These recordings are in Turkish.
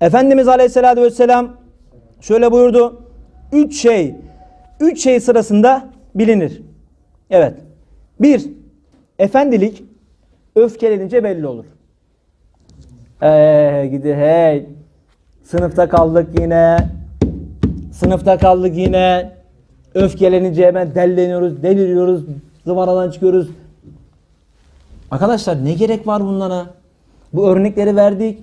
Efendimiz Aleyhisselatü Vesselam şöyle buyurdu. Üç şey, üç şey sırasında bilinir. Evet. Bir, efendilik öfkelenince belli olur. Eee gidi hey. Sınıfta kaldık yine. Sınıfta kaldık yine. Öfkelenince hemen delleniyoruz, deliriyoruz, zıvanadan çıkıyoruz. Arkadaşlar ne gerek var bunlara? Bu örnekleri verdik.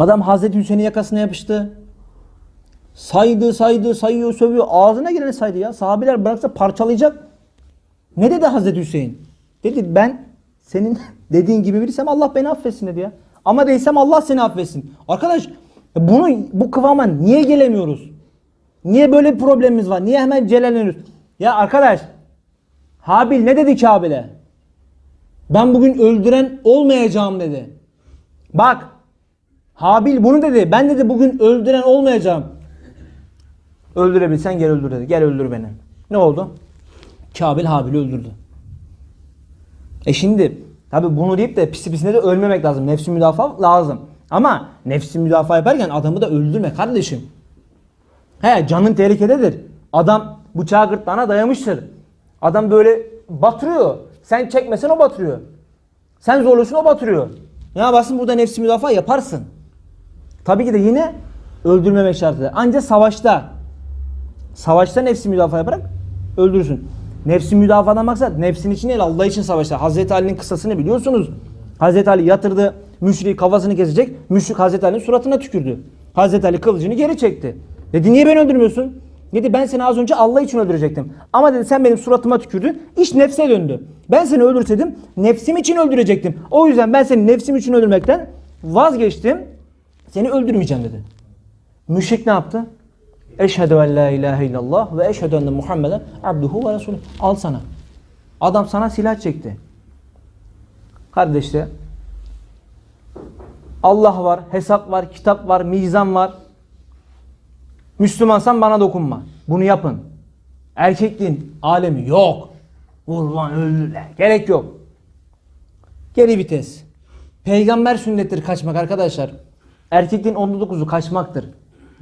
Adam Hazreti Hüseyin'in yakasına yapıştı. Saydı, saydı, sayıyor, sövüyor. Ağzına gireni saydı ya. Sahabeler bıraksa parçalayacak. Ne dedi Hazreti Hüseyin? Dedi ben senin dediğin gibi birisem Allah beni affetsin dedi ya. Ama değilsem Allah seni affetsin. Arkadaş bunu bu kıvama niye gelemiyoruz? Niye böyle bir problemimiz var? Niye hemen celalleniyoruz? Ya arkadaş Habil ne dedi Kabil'e? Ben bugün öldüren olmayacağım dedi. Bak Habil bunu dedi. Ben dedi bugün öldüren olmayacağım. Öldürebilsen gel öldür dedi. Gel öldür beni. Ne oldu? Kabil Habil'i öldürdü. E şimdi tabi bunu deyip de pisi pisine de ölmemek lazım. Nefsi müdafaa lazım. Ama nefsi müdafaa yaparken adamı da öldürme kardeşim. He canın tehlikededir. Adam bıçağı gırtlağına dayamıştır. Adam böyle batırıyor. Sen çekmesen o batırıyor. Sen zorluyorsun o batırıyor. Ne yaparsın burada nefsi müdafaa yaparsın. Tabii ki de yine öldürmemek şartıyla. Ancak savaşta savaşta nefsi müdafaa yaparak öldürürsün. Nefsi müdafadan maksat nefsin için değil Allah için savaşta. Hazreti Ali'nin kıssasını biliyorsunuz. Hazreti Ali yatırdı müşriği kafasını kesecek. Müşrik Hazreti Ali'nin suratına tükürdü. Hazreti Ali kılıcını geri çekti. Dedi niye beni öldürmüyorsun? Dedi ben seni az önce Allah için öldürecektim. Ama dedi sen benim suratıma tükürdün. İş nefse döndü. Ben seni öldürseydim nefsim için öldürecektim. O yüzden ben seni nefsim için öldürmekten vazgeçtim. Seni öldürmeyeceğim dedi. Müşrik ne yaptı? Eşhedü en la ilahe illallah ve eşhedü enne Muhammeden abduhu ve resulü. Al sana. Adam sana silah çekti. Kardeşler Allah var, hesap var, kitap var, mizan var. Müslümansan bana dokunma. Bunu yapın. Erkekliğin alemi yok. Vur lan. Gerek yok. Geri vites. Peygamber sünnettir kaçmak arkadaşlar. Erkekliğin 19'u kaçmaktır.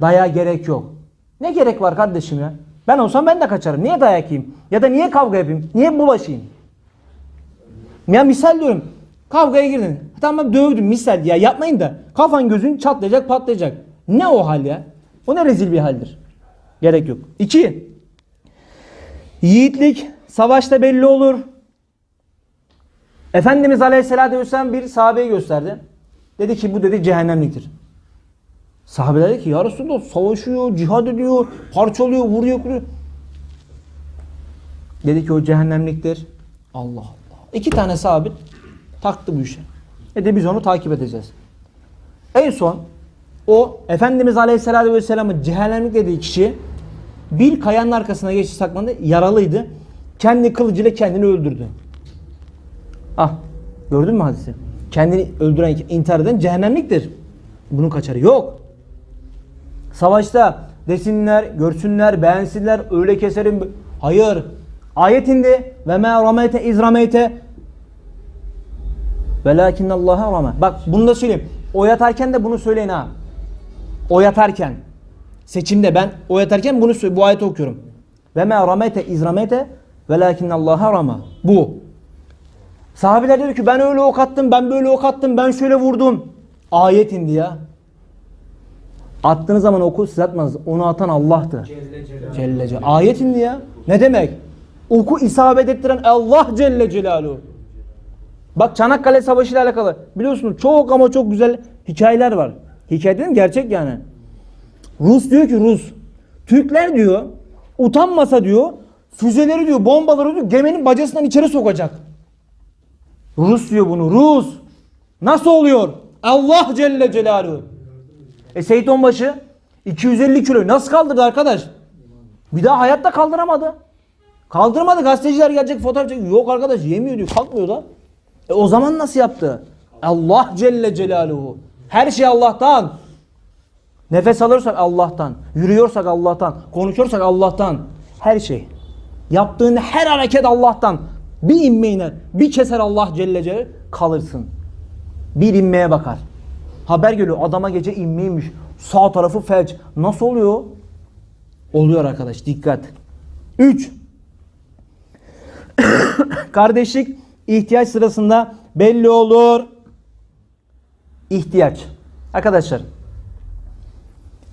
Daya gerek yok. Ne gerek var kardeşim ya? Ben olsam ben de kaçarım. Niye dayak yiyeyim? Ya da niye kavga yapayım? Niye bulaşayım? Ya misal diyorum. Kavgaya girdin. Tamam dövdüm misal ya yapmayın da. Kafan gözün çatlayacak patlayacak. Ne o hal ya? O ne rezil bir haldir. Gerek yok. İki. Yiğitlik savaşta belli olur. Efendimiz Aleyhisselatü Vesselam bir sahabeyi gösterdi. Dedi ki bu dedi cehennemliktir. Sahabeler dedi ki ya Resulallah savaşıyor, cihad ediyor, parçalıyor, vuruyor, kuruyor. Dedi ki o cehennemliktir. Allah Allah. İki tane sabit taktı bu işe. E de biz onu takip edeceğiz. En son o Efendimiz Aleyhisselatü Vesselam'ın cehennemlik dediği kişi bir kayanın arkasına geçti saklandı. Yaralıydı. Kendi kılıcıyla kendini öldürdü. Ah gördün mü hadisi? Kendini öldüren, intihar eden cehennemliktir. Bunun kaçarı yok. Savaşta desinler, görsünler, beğensinler, öyle keserim. Hayır. Ayet indi. Ve ma rameyte iz rameyte Velakinne Allah'a rame. Bak bunu da söyleyeyim. O yatarken de bunu söyleyin ha. O yatarken. Seçimde ben o yatarken bunu bu ayeti okuyorum. Ve ma rameyte iz rameyte velakinne Allah'a rame. Bu. Sahabeler diyor ki ben öyle ok attım, ben böyle ok attım, ben şöyle vurdum. Ayet indi ya. Attığınız zaman oku siz atmanız. Onu atan Allah'tı. Celle Celaluhu. Celle Celaluhu. Ayet indi ya. Ne demek? Oku isabet ettiren Allah Celle Celaluhu. Bak Çanakkale Savaşı ile alakalı. Biliyorsunuz çok ama çok güzel hikayeler var. Hikaye dedim gerçek yani. Rus diyor ki Rus. Türkler diyor utanmasa diyor füzeleri diyor bombaları diyor geminin bacasından içeri sokacak. Rus diyor bunu Rus. Nasıl oluyor? Allah Celle Celaluhu. E Seyit Onbaşı 250 kilo nasıl kaldırdı arkadaş? Bir daha hayatta kaldıramadı. Kaldırmadı gazeteciler gelecek fotoğraf çekiyor. Yok arkadaş yemiyor diyor kalkmıyor da. E o zaman nasıl yaptı? Allah Celle Celaluhu. Her şey Allah'tan. Nefes alırsak Allah'tan. Yürüyorsak Allah'tan. Konuşuyorsak Allah'tan. Her şey. Yaptığın her hareket Allah'tan. Bir inme. Bir keser Allah Celle Celaluhu kalırsın. Bir inmeye bakar. Haber geliyor adama gece inmeymiş. Sağ tarafı felç. Nasıl oluyor? Oluyor arkadaş dikkat. 3. Kardeşlik ihtiyaç sırasında belli olur. İhtiyaç. Arkadaşlar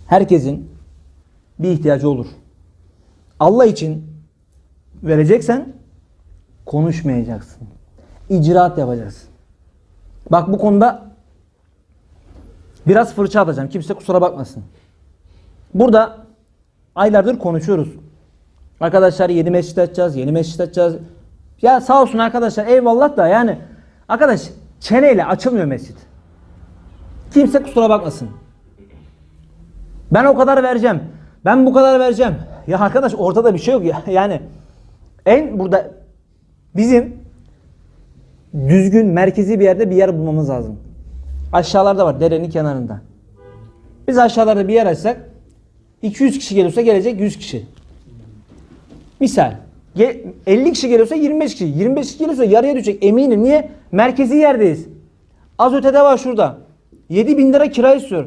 herkesin bir ihtiyacı olur. Allah için vereceksen konuşmayacaksın. İcraat yapacaksın. Bak bu konuda biraz fırça atacağım. Kimse kusura bakmasın. Burada aylardır konuşuyoruz. Arkadaşlar yeni mescit açacağız, yeni mescit açacağız. Ya sağ olsun arkadaşlar eyvallah da yani arkadaş çeneyle açılmıyor mescit. Kimse kusura bakmasın. Ben o kadar vereceğim. Ben bu kadar vereceğim. Ya arkadaş ortada bir şey yok ya. Yani en burada bizim düzgün merkezi bir yerde bir yer bulmamız lazım. Aşağılarda var derenin kenarında. Biz aşağılarda bir yer açsak 200 kişi geliyorsa gelecek 100 kişi. Misal. Ge- 50 kişi geliyorsa 25 kişi. 25 kişi geliyorsa yarıya düşecek eminim. Niye? Merkezi yerdeyiz. Az ötede var şurada. 7 bin lira kira istiyor.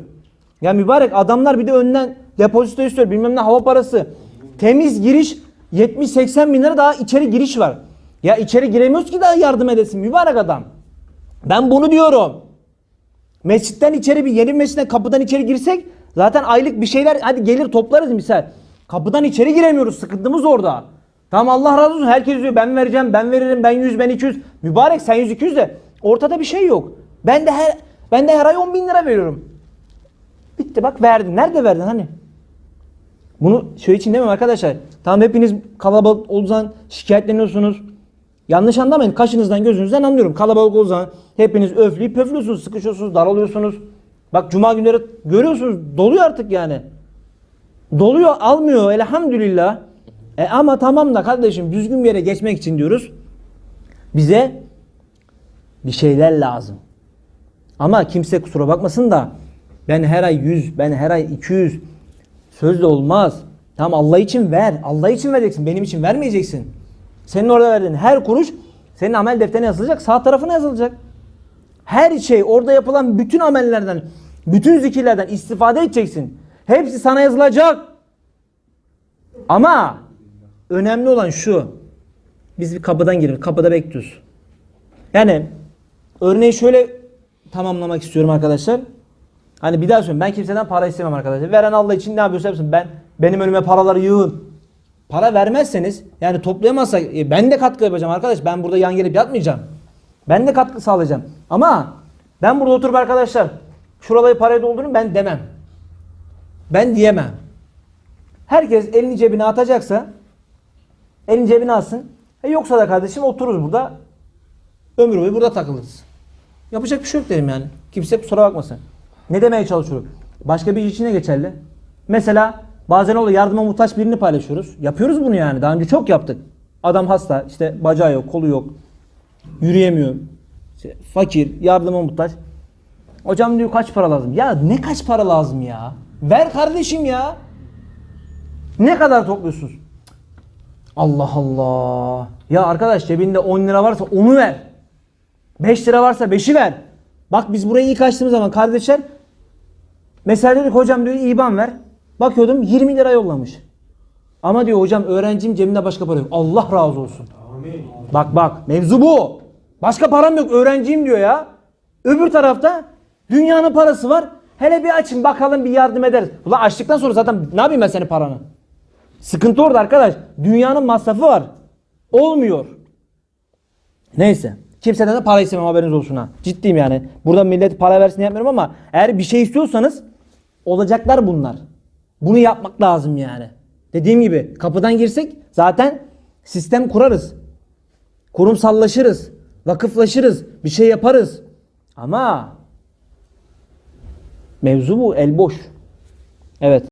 Ya mübarek adamlar bir de önden depozito istiyor. Bilmem ne hava parası. Temiz giriş 70-80 bin lira daha içeri giriş var. Ya içeri giremiyoruz ki daha yardım edesin mübarek adam. Ben bunu diyorum. Mescitten içeri bir yeni mescitten kapıdan içeri girsek zaten aylık bir şeyler hadi gelir toplarız misal. Kapıdan içeri giremiyoruz. Sıkıntımız orada. Tamam Allah razı olsun. Herkes diyor ben vereceğim, ben veririm, ben 100, ben 200. Mübarek sen 100, 200 de ortada bir şey yok. Ben de her ben de her ay 10 bin lira veriyorum. Bitti bak verdin. Nerede verdin hani? Bunu şey için demiyorum arkadaşlar. Tamam hepiniz kalabalık olduğu zaman şikayetleniyorsunuz. Yanlış anlamayın. Kaşınızdan gözünüzden anlıyorum. Kalabalık olduğu zaman hepiniz öfleyip pöflüyorsunuz, sıkışıyorsunuz, daralıyorsunuz. Bak cuma günleri görüyorsunuz doluyor artık yani. Doluyor almıyor elhamdülillah. E ama tamam da kardeşim düzgün bir yere geçmek için diyoruz. Bize bir şeyler lazım. Ama kimse kusura bakmasın da ben her ay 100, ben her ay 200 sözle olmaz. Tamam Allah için ver. Allah için vereceksin. Benim için vermeyeceksin. Senin orada verdiğin her kuruş senin amel defterine yazılacak. Sağ tarafına yazılacak. Her şey orada yapılan bütün amellerden, bütün zikirlerden istifade edeceksin. Hepsi sana yazılacak. Ama önemli olan şu. Biz bir kapıdan giriyoruz. Kapıda bekliyoruz. Yani örneği şöyle tamamlamak istiyorum arkadaşlar. Hani bir daha söyleyeyim. Ben kimseden para istemem arkadaşlar. Veren Allah için ne yapıyorsa yapsın. Ben benim önüme paraları yığın. Para vermezseniz yani toplayamazsak e, ben de katkı yapacağım arkadaş. Ben burada yan gelip yatmayacağım. Ben de katkı sağlayacağım. Ama ben burada oturup arkadaşlar şuralayı paraya doldurun ben demem. Ben diyemem. Herkes elini cebine atacaksa elini cebine atsın. E yoksa da kardeşim otururuz burada. Ömür boyu burada takılırız. Yapacak bir şey yok derim yani. Kimse kusura bakmasın. Ne demeye çalışıyorum? Başka bir iş için de geçerli. Mesela bazen oluyor yardıma muhtaç birini paylaşıyoruz. Yapıyoruz bunu yani. Daha önce çok yaptık. Adam hasta, işte bacağı yok, kolu yok. Yürüyemiyor. İşte fakir, yardıma muhtaç. Hocam diyor kaç para lazım? Ya ne kaç para lazım ya? Ver kardeşim ya. Ne kadar topluyorsunuz? Allah Allah. Ya arkadaş cebinde 10 lira varsa onu ver. 5 lira varsa 5'i ver. Bak biz burayı ilk açtığımız zaman kardeşler mesela dedik hocam diyor IBAN ver. Bakıyordum 20 lira yollamış. Ama diyor hocam öğrencim cebimde başka para yok. Allah razı olsun. Bak bak mevzu bu. Başka param yok öğrenciyim diyor ya. Öbür tarafta dünyanın parası var. Hele bir açın bakalım bir yardım ederiz. Ulan açtıktan sonra zaten ne yapayım ben senin paranı? Sıkıntı orada arkadaş. Dünyanın masrafı var. Olmuyor. Neyse. Kimseden de para istemem haberiniz olsun ha. Ciddiyim yani. Burada millet para versin yapmıyorum ama eğer bir şey istiyorsanız olacaklar bunlar. Bunu yapmak lazım yani. Dediğim gibi kapıdan girsek zaten sistem kurarız. Kurumsallaşırız. Vakıflaşırız. Bir şey yaparız. Ama mevzu bu el boş. Evet.